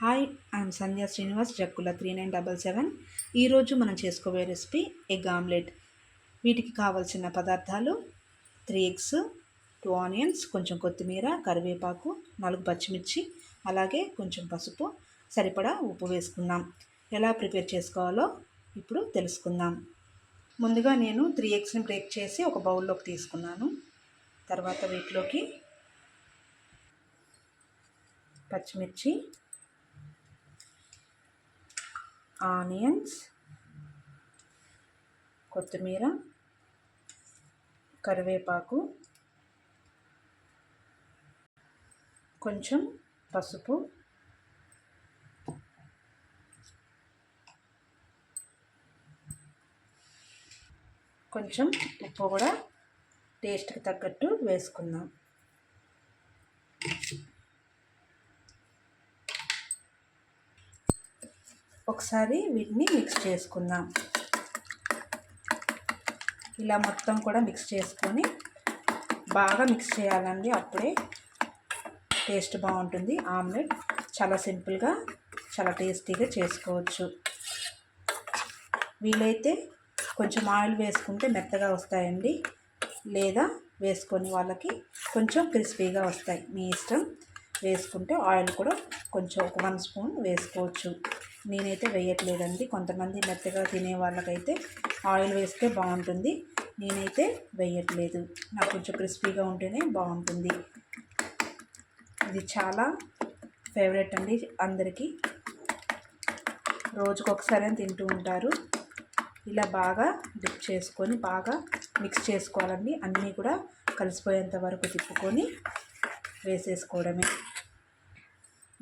Hi I'm Sandhya Srinivas Jakkula three nine double seven ఈరోజు మనం చేసుకోబోయే రెసిపీ ఎగ్ ఆమ్లెట్ వీటికి కావలసిన పదార్థాలు త్రీ ఎగ్స్ టూ ఆనియన్స్ కొంచెం కొత్తిమీర కరివేపాకు నాలుగు పచ్చిమిర్చి అలాగే కొంచెం పసుపు. సరిపడా ఉప్పు వేసుకుందాం. ఎలా ప్రిపేర్ చేసుకోవాలో ఇప్పుడు తెలుసుకుందాం. ముందుగా నేను త్రీ ఎగ్స్ని బ్రేక్ చేసి ఒక బౌల్లోకి తీసుకున్నాను. తర్వాత వీటిలోకి పచ్చిమిర్చి ఆనియన్స్ కొత్తిమీర కరివేపాకు కొంచెం పసుపు కొంచెం ఉప్పు కూడా టేస్ట్కి తగ్గట్టు వేసుకుందాం. ఒకసారి వీటిని మిక్స్ చేసుకుందాం. ఇలా మొత్తం కూడా మిక్స్ చేసుకొని బాగా మిక్స్ చేయాలండి. అప్పుడే టేస్ట్ బాగుంటుంది. ఆమ్లెట్ చాలా సింపుల్గా చాలా టేస్టీగా చేసుకోవచ్చు. వీలైతే కొంచెం ఆయిల్ వేసుకుంటే మెత్తగా వస్తాయండి. లేదా వేసుకొని వాళ్ళకి కొంచెం క్రిస్పీగా వస్తాయి. మీ ఇష్టం వేసుకుంటే ఆయిల్ కూడా కొంచెం ఒక వన్ స్పూన్ వేసుకోవచ్చు. నేనైతే వేయట్లేదండి. కొంతమంది మెత్తగా తినే వాళ్ళకైతే ఆయిల్ వేస్తే బాగుంటుంది. నేనైతే వేయట్లేదు. నాకు కొంచెం క్రిస్పీగా ఉంటేనే బాగుంటుంది. ఇది చాలా ఫేవరెట్ అండి అందరికీ. రోజుకు ఒకసారి తింటూ ఉంటారు. ఇలా బాగా డిప్ చేసుకొని బాగా మిక్స్ చేసుకోవాలండి. అన్నీ కూడా కలిసిపోయేంత వరకు తిప్పుకొని వేసేసుకోవడమే.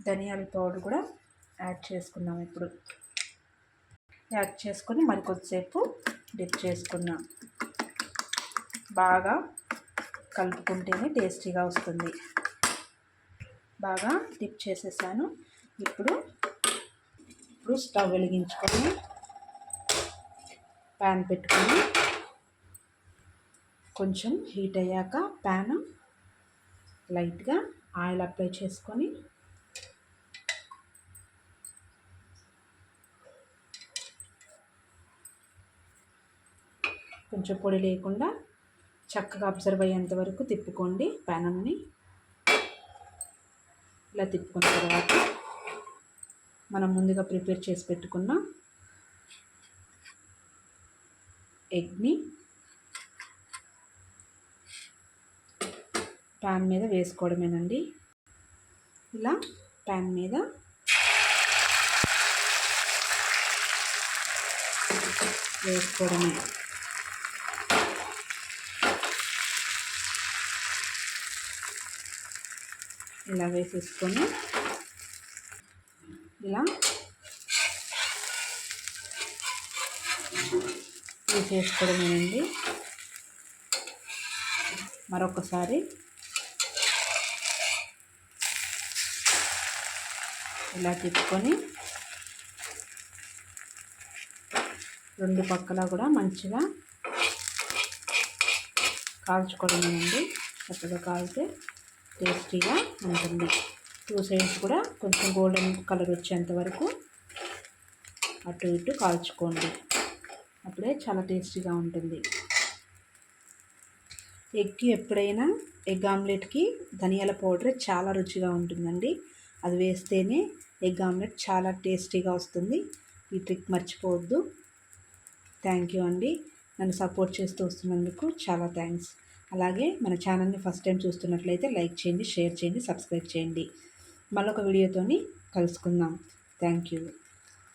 ధనియాల పౌడర్ కూడా యాడ్ చేసుకున్నాం ఇప్పుడు. యాడ్ చేసుకొని మరి కొద్దిసేపు డిప్ చేసుకున్నాం బాగా కలుపుకుంటేనే టేస్టీగా వస్తుంది. బాగా డిప్ చేసేసాను. ఇప్పుడు ఇప్పుడు స్టవ్ వెలిగించుకొని ప్యాన్ పెట్టుకొని కొంచెం హీట్ అయ్యాక ప్యాన్ లైట్గా ఆయిల్ అప్లై చేసుకొని కొంచెం పొడి లేకుండా చక్కగా అబ్జర్వ్ అయ్యేంత వరకు తిప్పుకోండి ప్యానల్ని ఇలా తిప్పుకున్న తర్వాత మనం ముందుగా ప్రిపేర్ చేసి పెట్టుకున్న ఎగ్ని ప్యాన్ మీద వేసుకోవడమేనండి. ఇలా ప్యాన్ మీద వేసుకోవడమే. ఇలా వేసేసుకొని ఇలా వేసేసుకోవడమేనండి. మరొకసారి ఇలా తిప్పుకొని రెండు పక్కల కూడా మంచిగా కాల్చుకోవడమేనండి చక్కగా కాల్తే టేస్టీగా ఉంటుంది. టూ సైడ్స్ కూడా కొంచెం గోల్డెన్ కలర్ వచ్చేంత వరకు అటు ఇటు కాల్చుకోండి. అప్పుడే చాలా టేస్టీగా ఉంటుంది. ఎగ్ ఎప్పుడైనా ఎగ్ ఆమ్లెట్కి ధనియాల పౌడర్ చాలా రుచిగా ఉంటుందండి. అది వేస్తేనే ఎగ్ ఆమ్లెట్ చాలా టేస్టీగా వస్తుంది. ఈ ట్రిక్ మర్చిపోవద్దు. థ్యాంక్ యూ అండి. నన్ను సపోర్ట్ చేస్తూ వస్తున్నందుకు చాలా థ్యాంక్స్. అలాగే మన ఛానల్ని ఫస్ట్ టైం చూస్తున్నట్లయితే లైక్ చేయండి షేర్ చేయండి సబ్స్క్రైబ్ చేయండి. మళ్ళొక వీడియోతోని కలుసుకుందాం. Thank you.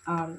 ఆల్.